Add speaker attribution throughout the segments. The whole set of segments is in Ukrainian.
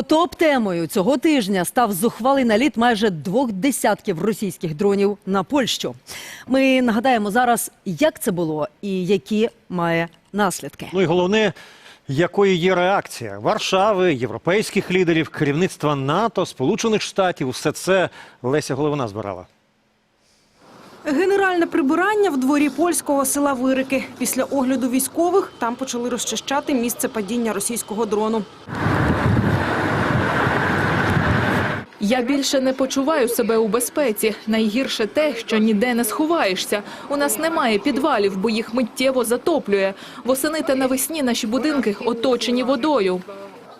Speaker 1: Бо топ-темою цього тижня став зухвалий наліт майже двох десятків російських дронів на Польщу. Ми нагадаємо зараз, як це було і які має наслідки.
Speaker 2: Ну і головне, якою є реакція Варшави, європейських лідерів, керівництва НАТО, Сполучених Штатів. Усе це Леся Головина збирала.
Speaker 3: Генеральне прибирання в дворі польського села Вирики. Після огляду військових там почали розчищати місце падіння російського дрону.
Speaker 4: Я більше не почуваю себе у безпеці. Найгірше те, що ніде не сховаєшся. У нас немає підвалів, бо їх миттєво затоплює. Восени та навесні наші будинки оточені водою.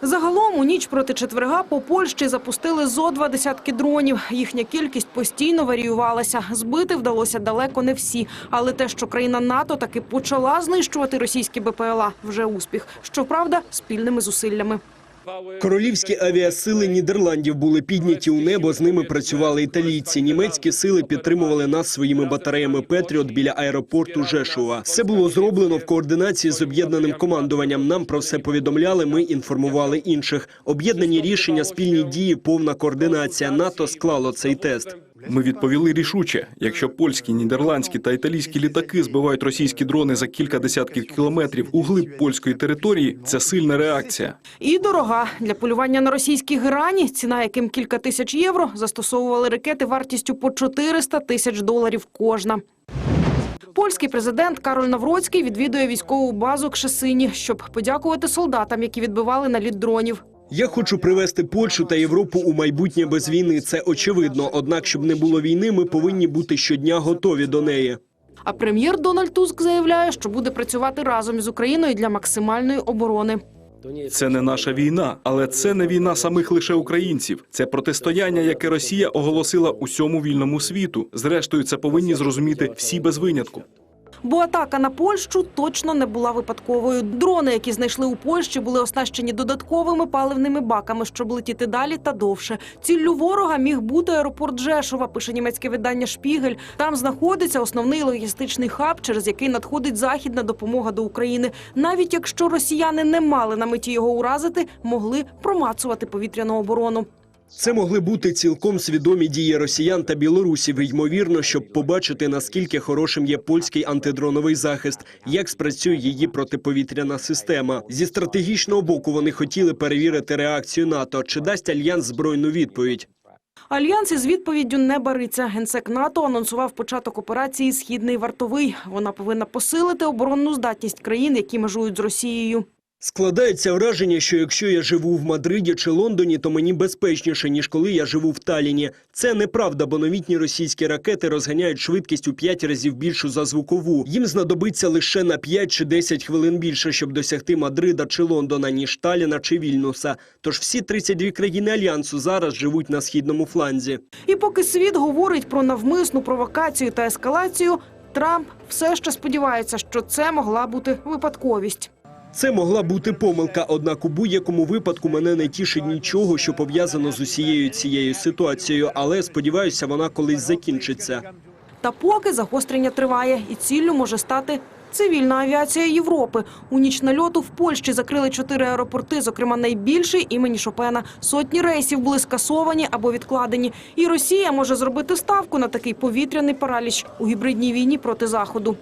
Speaker 3: Загалом у ніч проти четверга по Польщі запустили зо два десятки дронів. Їхня кількість постійно варіювалася. Збити вдалося далеко не всі. Але те, що країна НАТО таки почала знищувати російські БПЛА, вже успіх. Щоправда, спільними зусиллями.
Speaker 5: Королівські авіасили Нідерландів були підняті у небо. З ними працювали італійці. Німецькі сили підтримували нас своїми батареями Петріот біля аеропорту Жешува. Все було зроблено в координації з об'єднаним командуванням. Нам про все повідомляли. Ми інформували інших. Об'єднані рішення, спільні дії, повна координація. НАТО склало цей тест.
Speaker 6: Ми відповіли рішуче. Якщо польські, нідерландські та італійські літаки збивають російські дрони за кілька десятків кілометрів у глиб польської території, це сильна реакція.
Speaker 3: І дорога для полювання на російські грані, ціна яким кілька тисяч євро, застосовували ракети вартістю по 400 тисяч доларів кожна. Польський президент Кароль Навроцький відвідує військову базу Кшесині, щоб подякувати солдатам, які відбивали наліт дронів.
Speaker 5: Я хочу привести Польщу та Європу у майбутнє без війни. Це очевидно. Однак, щоб не було війни, ми повинні бути щодня готові до неї.
Speaker 3: А прем'єр Дональд Туск заявляє, що буде працювати разом із Україною для максимальної оборони.
Speaker 6: Це не наша війна, але це не війна самих лише українців. Це протистояння, яке Росія оголосила усьому вільному світу. Зрештою, це повинні зрозуміти всі без винятку.
Speaker 3: Бо атака на Польщу точно не була випадковою. Дрони, які знайшли у Польщі, були оснащені додатковими паливними баками, щоб летіти далі та довше. Ціллю ворога міг бути аеропорт Жешова, пише німецьке видання Шпігель. Там знаходиться основний логістичний хаб, через який надходить західна допомога до України. Навіть якщо росіяни не мали на меті його уразити, могли промацувати повітряну оборону.
Speaker 5: Це могли бути цілком свідомі дії росіян та білорусів. Ймовірно, щоб побачити наскільки хорошим є польський антидроновий захист, як спрацює її протиповітряна система. Зі стратегічного боку вони хотіли перевірити реакцію НАТО. Чи дасть альянс збройну відповідь?
Speaker 3: Альянс із відповіддю не бариться. Генсек НАТО анонсував початок операції Східний вартовий. Вона повинна посилити оборонну здатність країн, які межують з Росією.
Speaker 5: Складається враження, що якщо я живу в Мадриді чи Лондоні, то мені безпечніше, ніж коли я живу в Таліні. Це неправда, бо новітні російські ракети розганяють швидкість у 5 разів більшу за звукову. Їм знадобиться лише на 5 чи 10 хвилин більше, щоб досягти Мадрида чи Лондона, ніж Таліна чи Вільнюса. Тож всі 32 країни альянсу зараз живуть на східному фланзі.
Speaker 3: І поки світ говорить про навмисну провокацію та ескалацію, Трамп все ще сподівається, що це могла бути випадковість.
Speaker 5: Це могла бути помилка, однак у будь-якому випадку мене не тішить нічого, що пов'язано з усією цією ситуацією, але сподіваюся, вона колись закінчиться.
Speaker 3: Та поки загострення триває, і ціллю може стати цивільна авіація Європи. У ніч нальоту в Польщі закрили чотири аеропорти, зокрема найбільший імені Шопена. Сотні рейсів були скасовані або відкладені. І Росія може зробити ставку на такий повітряний параліч у гібридній війні проти заходу.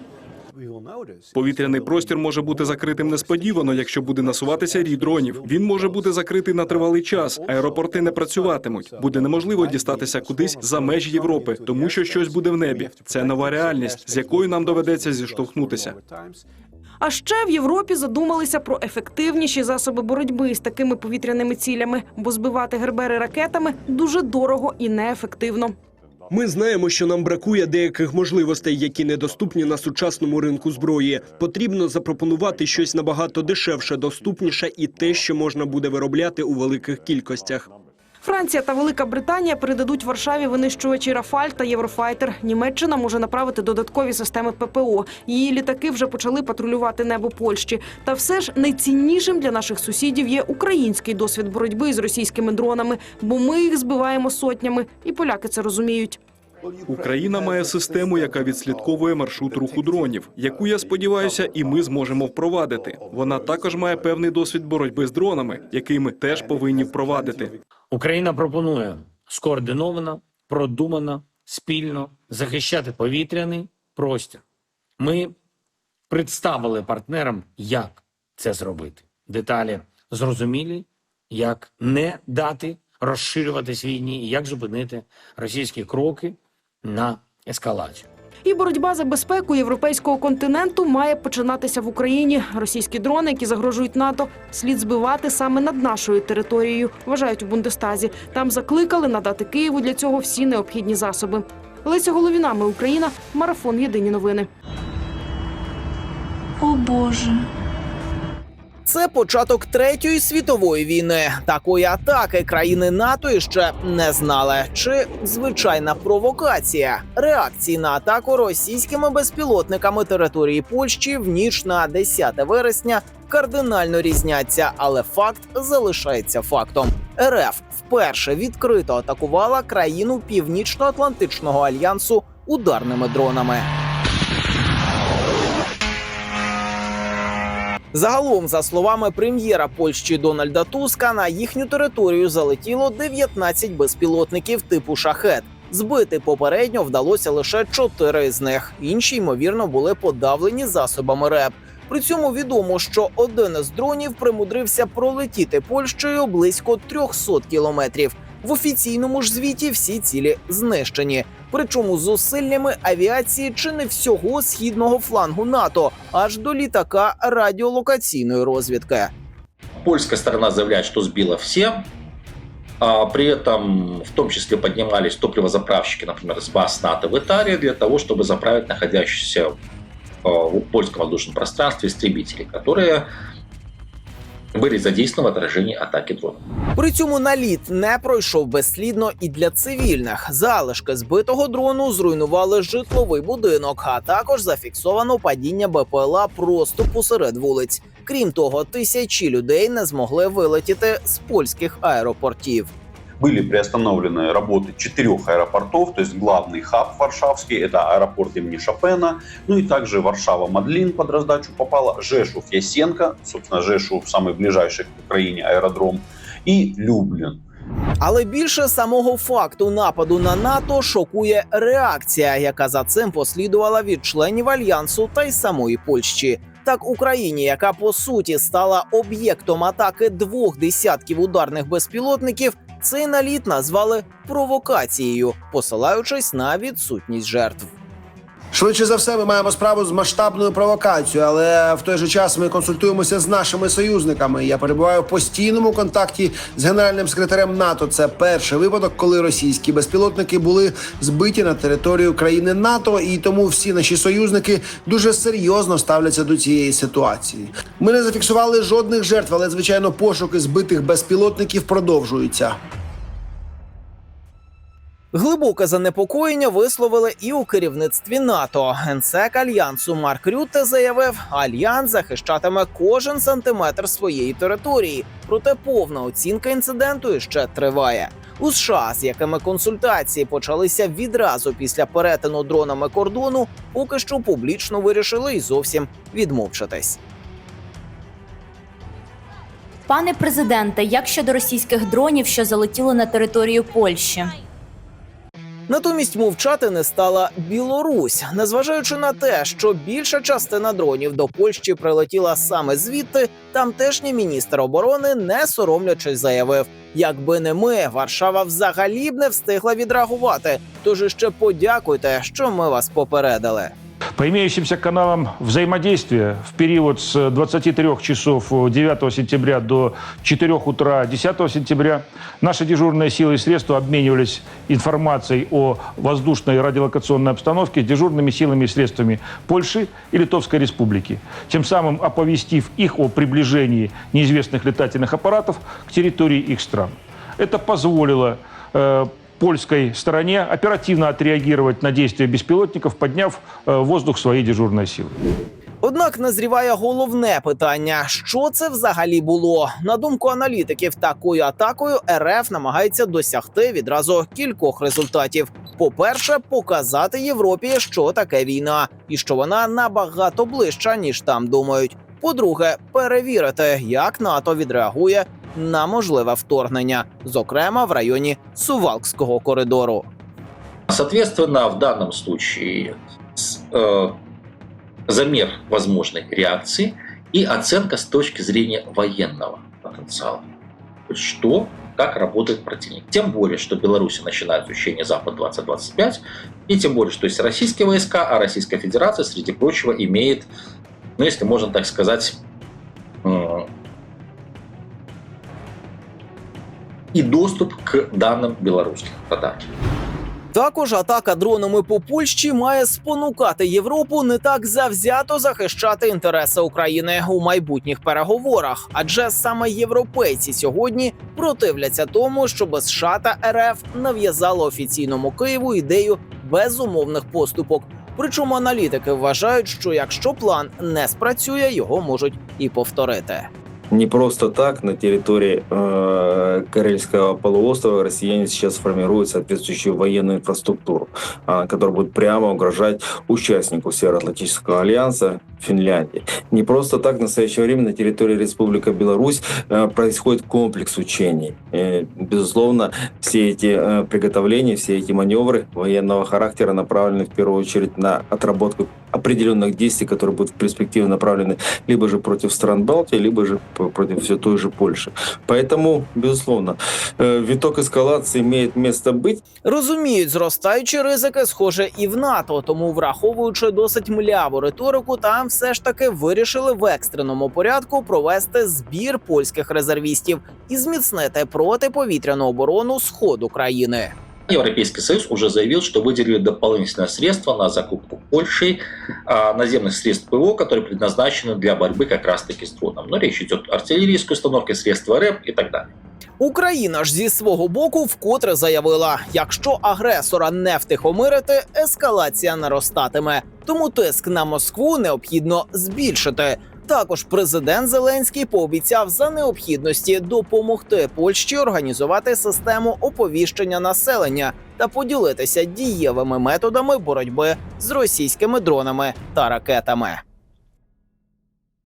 Speaker 6: Повітряний простір може бути закритим несподівано, якщо буде насуватися рій дронів. Він може бути закритий на тривалий час. Аеропорти не працюватимуть. Буде неможливо дістатися кудись за межі Європи, тому що щось буде в небі. Це нова реальність, з якою нам доведеться зіштовхнутися.
Speaker 3: А ще в Європі задумалися про ефективніші засоби боротьби з такими повітряними цілями, бо збивати гербери ракетами дуже дорого і неефективно.
Speaker 5: Ми знаємо, що нам бракує деяких можливостей, які недоступні на сучасному ринку зброї. Потрібно запропонувати щось набагато дешевше, доступніше і те, що можна буде виробляти у великих кількостях.
Speaker 3: Франція та Велика Британія передадуть Варшаві винищувачі Рафаль та Єврофайтер. Німеччина може направити додаткові системи ППО. Її літаки вже почали патрулювати небо Польщі. Та все ж найціннішим для наших сусідів є український досвід боротьби з російськими дронами, бо ми їх збиваємо сотнями, і поляки це розуміють.
Speaker 6: Україна має систему, яка відслідковує маршрут руху дронів, яку я сподіваюся, і ми зможемо впровадити. Вона також має певний досвід боротьби з дронами, який ми теж повинні впровадити.
Speaker 7: Україна пропонує скоординовано, продумано, спільно захищати повітряний простір. Ми представили партнерам, як це зробити. Деталі зрозумілі, як не дати розширюватись війні і як зупинити російські кроки на ескалацію.
Speaker 3: І боротьба за безпеку європейського континенту має починатися в Україні. Російські дрони, які загрожують НАТО, слід збивати саме над нашою територією. Вважають у Бундестазі. Там закликали надати Києву для цього всі необхідні засоби. Леся Головіна, ми Україна. Марафон. Єдині новини.
Speaker 8: О Боже.
Speaker 9: Це початок третьої світової війни. Такої атаки країни НАТО ще не знали. Чи звичайна провокація реакції на атаку російськими безпілотниками території Польщі в ніч на 10 вересня кардинально різняться, але факт залишається фактом. РФ вперше відкрито атакувала країну Північно-Атлантичного альянсу ударними дронами. Загалом, за словами прем'єра Польщі Дональда Туска, на їхню територію залетіло 19 безпілотників типу шахет. Збити попередньо вдалося лише чотири з них. Інші ймовірно були подавлені засобами РЕП. При цьому відомо, що один із дронів примудрився пролетіти Польщею близько 300 кілометрів. В офіційному ж звіті всі цілі знищені. Причому зусиллями авіації чи не всього східного флангу НАТО, аж до літака радіолокаційної розвідки.
Speaker 10: Польская сторона заявляет, что сбила все. А при этом в том числе поднимались топливозаправщики, например, с баз НАТО в Италии для того, чтобы заправить находящиеся а, в польском воздушном пространстве истребители, которые были задействованы в отражении атаки дронов.
Speaker 9: При цьому наліт не пройшов безслідно і для цивільних. Залишки збитого дрону зруйнували житловий будинок, а також зафіксовано падіння БПЛА просто посеред вулиць. Крім того, тисячі людей не змогли вилетіти з польських аеропортів
Speaker 11: были приостановлены работы четырех аэропортов, то есть главный хаб Варшавский, это аэропорт имени Шопена, ну и также Варшава-Мадлин под раздачу попала, Жешув-Ясенко, собственно, Жешув самый ближайший к Украине аэродром, и Люблин.
Speaker 9: Але більше самого факту нападу на НАТО шокує реакція, яка за цим послідувала від членів альянсу та й самої Польщі. Так Україні, яка по суті стала об'єктом атаки двох десятків ударних безпілотників, цей наліт назвали провокацією, посилаючись на відсутність жертв.
Speaker 12: Швидше за все, ми маємо справу з масштабною провокацією, але в той же час ми консультуємося з нашими союзниками. Я перебуваю в постійному контакті з генеральним секретарем НАТО. Це перший випадок, коли російські безпілотники були збиті на територію країни НАТО, і тому всі наші союзники дуже серйозно ставляться до цієї ситуації. Ми не зафіксували жодних жертв, але звичайно пошуки збитих безпілотників продовжуються.
Speaker 9: Глибоке занепокоєння висловили і у керівництві НАТО. Генсек альянсу Марк Рютте заявив, альянс захищатиме кожен сантиметр своєї території. Проте повна оцінка інциденту ще триває. У США, з якими консультації почалися відразу після перетину дронами кордону, поки що публічно вирішили і зовсім відмовчатись.
Speaker 8: Пане президенте, як щодо російських дронів, що залетіли на територію Польщі?
Speaker 9: Натомість мовчати не стала Білорусь, незважаючи на те, що більша частина дронів до Польщі прилетіла саме звідти. Тамтешній міністр оборони, не соромлячись, заявив: якби не ми, Варшава взагалі б не встигла відреагувати. Тож іще подякуйте, що ми вас попередили.
Speaker 13: По имеющимся каналам взаимодействия в период с 23 часов 9 сентября до 4 утра 10 сентября наши дежурные силы и средства обменивались информацией о воздушной радиолокационной обстановке с дежурными силами и средствами Польши и Литовской Республики, тем самым оповестив их о приближении неизвестных летательных аппаратов к территории их стран. Это позволило э, польской стороне оперативно отреагировать на действия беспилотников, подняв э, в воздух свои дежурные силы.
Speaker 9: Однак назріває головне питання: що це взагалі було? На думку аналітиків, такою атакою РФ намагається досягти відразу кількох результатів. По-перше, показати Європі, що таке війна, і що вона набагато ближча, ніж там думають. По-друге, перевірити, як НАТО відреагує на можливе вторгнення, зокрема в районі Сувалкського коридору.
Speaker 10: Соответственно, в данном случае э, замер возможной реакции и оценка с точки зрения военного потенциала. То Что, как работает противник. Тем более, что Беларусь начинает учение Запад-2025, и тем более, что есть российские войска, а Российская Федерация, среди прочего, имеет, ну, если можно так сказать, и доступ к данным белорусских радаров.
Speaker 9: Також атака дронами по Польщі має спонукати Європу не так завзято захищати інтереси України у майбутніх переговорах, адже саме європейці сьогодні противляться тому, щоб США та РФ нав'язали офіційному Києву ідею безумовних поступок. Причому аналітики вважають, що якщо план не спрацює, його можуть і повторити.
Speaker 14: Не просто так на территории э, Карельского полуострова россияне сейчас формируют соответствующую военную инфраструктуру, а, которая будет прямо угрожать участнику Североатлантического альянса Финляндии. Не просто так в настоящее время на территории Республики Беларусь э, происходит комплекс учений. Э, безусловно, все эти э, приготовления, все эти маневры военного характера направлены в первую очередь на отработку определенных действий, которые будут в перспективе направлены либо же против стран Балтии, либо же п- против все той же Польши. Поэтому, безусловно, э, виток эскалации имеет место быть.
Speaker 9: Розуміють зростаючі ризики, схоже, і в НАТО. Тому, враховуючи досить мляву риторику, там все ж таки вирішили в екстреному порядку провести збір польських резервістів і зміцнити протиповітряну оборону сходу країни.
Speaker 10: Европейский Союз уже заявил, что выделили дополнительные средства на закупку Польшей а, наземных средств ПВО, которые предназначены для борьбы как раз-таки с дроном. Но речь идет о артиллерийской установке, средства РЭП и так далее.
Speaker 9: Україна ж зі свого боку вкотре заявила: якщо агресора не втихомирити, ескалація наростатиме. Тому тиск на Москву необхідно збільшити. Також президент Зеленський пообіцяв за необхідності допомогти Польщі організувати систему оповіщення населення та поділитися дієвими методами боротьби з російськими дронами та ракетами.